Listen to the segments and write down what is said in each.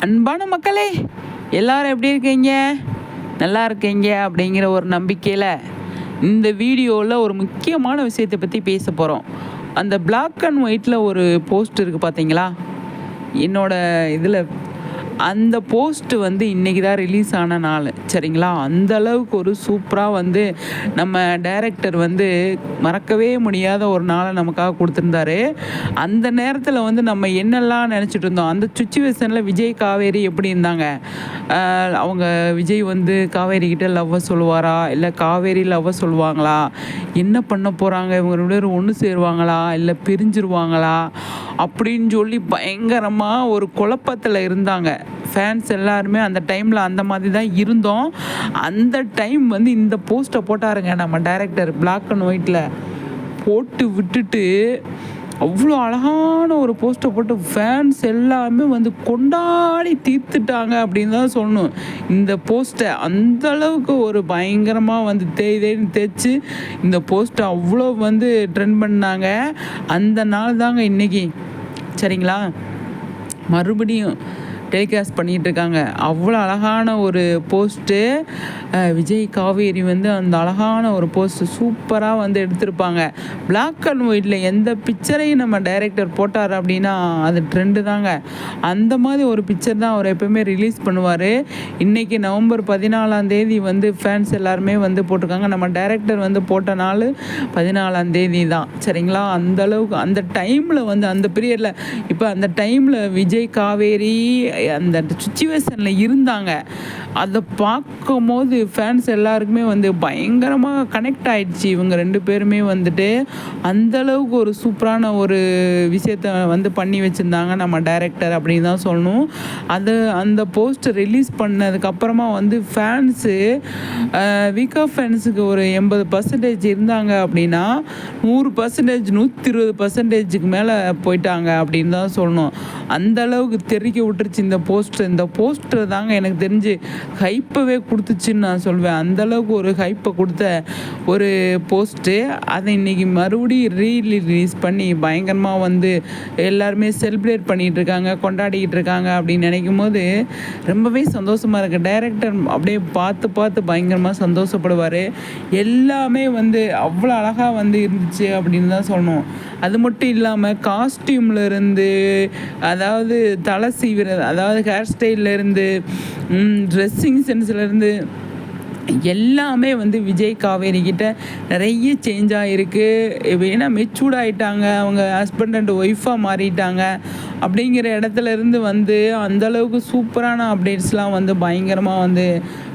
அன்பான மக்களே எல்லாரும் எப்படி இருக்கீங்க? நல்லா இருக்கீங்க அப்படிங்கிற ஒரு நம்பிக்கையில் இந்த வீடியோவில் ஒரு முக்கியமான விஷயத்தை பற்றி பேச போகிறோம் அந்த பிளாக் அண்ட் ஒயிட்டில் ஒரு போஸ்ட் இருக்குது பார்த்தீங்களா என்னோடய இதில் அந்த போஸ்ட் வந்து இன்றைக்கி தான் ரிலீஸ் ஆன நாள். சரிங்களா? அந்த அளவுக்கு ஒரு சூப்பராக வந்து நம்ம டைரக்டர் வந்து மறக்கவே முடியாத ஒரு நாளை நமக்காக கொடுத்துருந்தாரு. அந்த நேரத்தில் வந்து நம்ம என்னெல்லாம் நினச்சிட்டு இருந்தோம்? அந்த சுச்சுவேஷனில் விஜய் காவேரி எப்படி இருந்தாங்க? அவங்க விஜய் வந்து காவேரி கிட்ட லவ்வை சொல்லுவாரா? இல்லை காவேரி லவ்வை சொல்லுவாங்களா? என்ன பண்ண போகிறாங்க இவங்க ரெண்டு பேரும் ஒன்று சேருவாங்களா? இல்லை பிரிஞ்சிருவாங்களா? அப்படின்னு சொல்லி பயங்கரமாக ஒரு குழப்பத்தில் இருந்தாங்க. ஃபேன்ஸ் எல்லாருமே அந்த டைமில் அந்த மாதிரி தான் இருந்தோம். அந்த டைம் வந்து இந்த போஸ்ட்டை போட்டாருங்க நம்ம டைரக்டர் பிளாக் அண்ட் ஒயிட்டில் போட்டு விட்டுட்டு அவ்வளோ அழகான ஒரு போஸ்ட்டை போட்டு ஃபேன்ஸ் எல்லாமே வந்து கொண்டாடி தீர்த்துட்டாங்க அப்படின்னு தான் சொல்லணும். இந்த போஸ்ட்டை அந்த அளவுக்கு ஒரு பயங்கரமாக வந்து தேய் தேய்னு தேய்ச்சி இந்த போஸ்ட்டை அவ்வளோ வந்து ட்ரெண்ட் பண்ணாங்க. அந்த நாள் தாங்க இன்னைக்கு. சரிங்களா? மறுபடியும் டெலிகாஸ்ட் பண்ணிகிட்ருக்காங்க. அவ்வளோ அழகான ஒரு போஸ்ட்டு. விஜய் காவேரி வந்து அந்த அழகான ஒரு போஸ்ட்டு சூப்பராக வந்து எடுத்திருப்பாங்க. பிளாக் அண்ட் ஒயிட்டில் எந்த பிக்சரையும் நம்ம டைரக்டர் போட்டார் அப்படின்னா அது ட்ரெண்டு தாங்க. அந்த மாதிரி ஒரு பிக்சர் தான் அவர் எப்பவுமே ரிலீஸ் பண்ணுவார். இன்றைக்கி நவம்பர் பதினாலாம் தேதி வந்து ஃபேன்ஸ் எல்லாருமே வந்து போட்டிருக்காங்க. நம்ம டைரக்டர் வந்து போட்ட நாள் பதினாலாம் தேதி தான். சரிங்களா? அந்த அளவுக்கு அந்த டைமில் வந்து அந்த பீரியடில் இப்போ அந்த டைமில் விஜய் காவேரி அந்த சுச்சுவேஷனில் இருந்தாங்க. அதை பார்க்க பார்க்கும்போது ஃபேன்ஸ் எல்லாருக்குமே வந்து பயங்கரமாக கனெக்ட் ஆயிடுச்சு. இவங்க ரெண்டு பேருமே வந்துட்டு அந்தளவுக்கு ஒரு சூப்பரான ஒரு விஷயத்த வந்து பண்ணி வச்சுருந்தாங்க. நம்ம டைரக்டர் அப்படின்னு தான் சொல்லணும். அது அந்த போஸ்ட் ரிலீஸ் பண்ணதுக்கப்புறமா வந்து ஃபேன்ஸு வீக்கா ஃபேன்ஸுக்கு ஒரு எண்பது பர்சன்டேஜ் இருந்தாங்க அப்படின்னா நூறு பர்சன்டேஜ் நூற்றி இருபது பர்சன்டேஜுக்கு மேலே போயிட்டாங்க அப்படின்னு தான் சொல்லணும். அந்த அளவுக்கு தெறிக்க விட்டுருச்சு இந்த போஸ்டர் இந்த போஸ்டர் தாங்க எனக்கு தெரிஞ்சு ஹைப்பவே கொடுத்துச்சுன்னு நான் சொல்வேன். அந்தளவுக்கு ஒரு ஹைப்பை கொடுத்த ஒரு போஸ்ட்டு அதை இன்றைக்கி மறுபடியும் ரீ ரிலீஸ் பண்ணி பயங்கரமாக வந்து எல்லாருமே செலிப்ரேட் பண்ணிகிட்டு இருக்காங்க கொண்டாடிக்கிட்டு இருக்காங்க அப்படின்னு நினைக்கும் போது ரொம்பவே சந்தோஷமாக இருக்குது டைரக்டர் அப்படியே பார்த்து பார்த்து பயங்கரமாக சந்தோஷப்படுவார். எல்லாமே வந்து அவ்வளோ அழகாக வந்து இருந்துச்சு அப்படின்னு தான் சொல்லணும். அது மட்டும் இல்லாமல் காஸ்டியூம்லேருந்து அதாவது தலை சீவிர அதாவது ஹேர் ஸ்டைல்லேருந்து ட்ரெஸ்ஸிங் சென்ஸ்லேருந்து எல்லாமே வந்து விஜய் காவேரி கிட்ட நிறைய சேஞ்ச் ஆகிருக்கு ஏன்னா மெச்சூர்ட் ஆகிட்டாங்க அவங்க ஹஸ்பண்ட் அண்ட் ஒய்ஃபாக மாறிட்டாங்க. அப்படிங்கிற இடத்துல இருந்து வந்து அந்த அளவுக்கு சூப்பரான அப்டேட்ஸ்லாம் வந்து பயங்கரமாக வந்து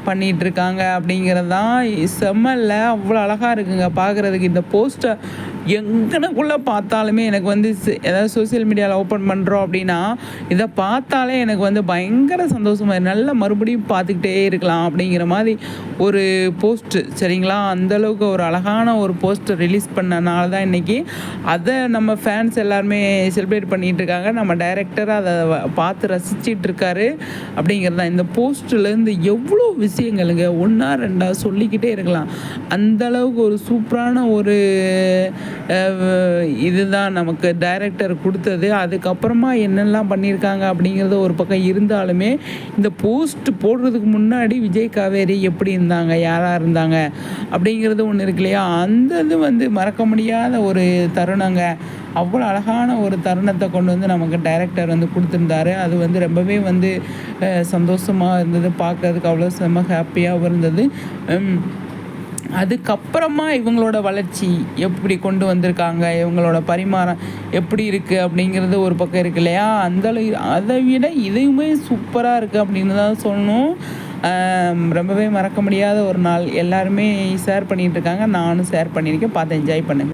பண்ணிகிட்ருக்காங்க அப்படிங்கிறது தான் செம்மல்ல. அவ்வளோ அழகாக இருக்குங்க. பார்க்குறதுக்கு இந்த போஸ்ட்டை எங்கனக்குள்ளே பார்த்தாலுமே எனக்கு வந்து ஏதாவது சோஷியல் மீடியாவில் ஓப்பன் பண்ணுறோம் அப்படின்னா இதை பார்த்தாலே எனக்கு வந்து பயங்கர சந்தோஷமாக நல்லா மறுபடியும் பார்த்துக்கிட்டே இருக்கலாம் அப்படிங்கிற மாதிரி ஒரு போஸ்ட்டு சரிங்களா? அந்த அளவுக்கு ஒரு அழகான ஒரு போஸ்ட்டை ரிலீஸ் பண்ணனால தான் இன்றைக்கி அதை நம்ம ஃபேன்ஸ் எல்லாருமே செலிப்ரேட் பண்ணிகிட்டு இருக்காங்க. நம்ம டைரக்டர் அதை பார்த்து ரசிச்சிட்டு இருக்காரு அப்படிங்கிறது தான். இந்த போஸ்ட்லேருந்து எவ்வளோ விஷயங்களுங்க ஒன்றா ரெண்டா சொல்லிக்கிட்டே இருக்கலாம். அந்தளவுக்கு ஒரு சூப்பரான ஒரு இதுதான் நமக்கு டைரக்டர் கொடுத்தது. அதுக்கப்புறமா என்னெல்லாம் பண்ணியிருக்காங்க அப்படிங்கிறது ஒரு பக்கம் இருந்தாலுமே இந்த போஸ்ட் போடுறதுக்கு முன்னாடி விஜய் காவேரி எப்படி இருந்தாங்க யாராக இருந்தாங்க அப்படிங்கிறது ஒன்று இருக்கு இல்லையா? அந்த இது வந்து மறக்க முடியாத ஒரு தருணங்க. அவ்வளோ அழகான ஒரு தருணத்தை கொண்டு வந்து நமக்கு டைரக்டர் வந்து கொடுத்துருந்தாரு. அது வந்து ரொம்பவே வந்து சந்தோஷமாக இருந்தது. பார்க்கறதுக்கு அவ்வளோ செம்ம ஹாப்பியாகவும் இருந்தது. அதுக்கப்புறமா இவங்களோட வளர்ச்சி எப்படி கொண்டு வந்திருக்காங்க இவங்களோட பரிமாறம் எப்படி இருக்குது அப்படிங்கிறது ஒரு பக்கம் இருக்கு இல்லையா? அந்தளவு அதை விட இதுவுமே சூப்பராக இருக்குது அப்படின்னு தான் சொல்லணும். ரொம்பவே மறக்க முடியாத ஒரு நாள். எல்லாருமே ஷேர் பண்ணிகிட்டு இருக்காங்க. நானும் ஷேர் பண்ணியிருக்கேன். பார்த்து என்ஜாய் பண்ணுங்கள்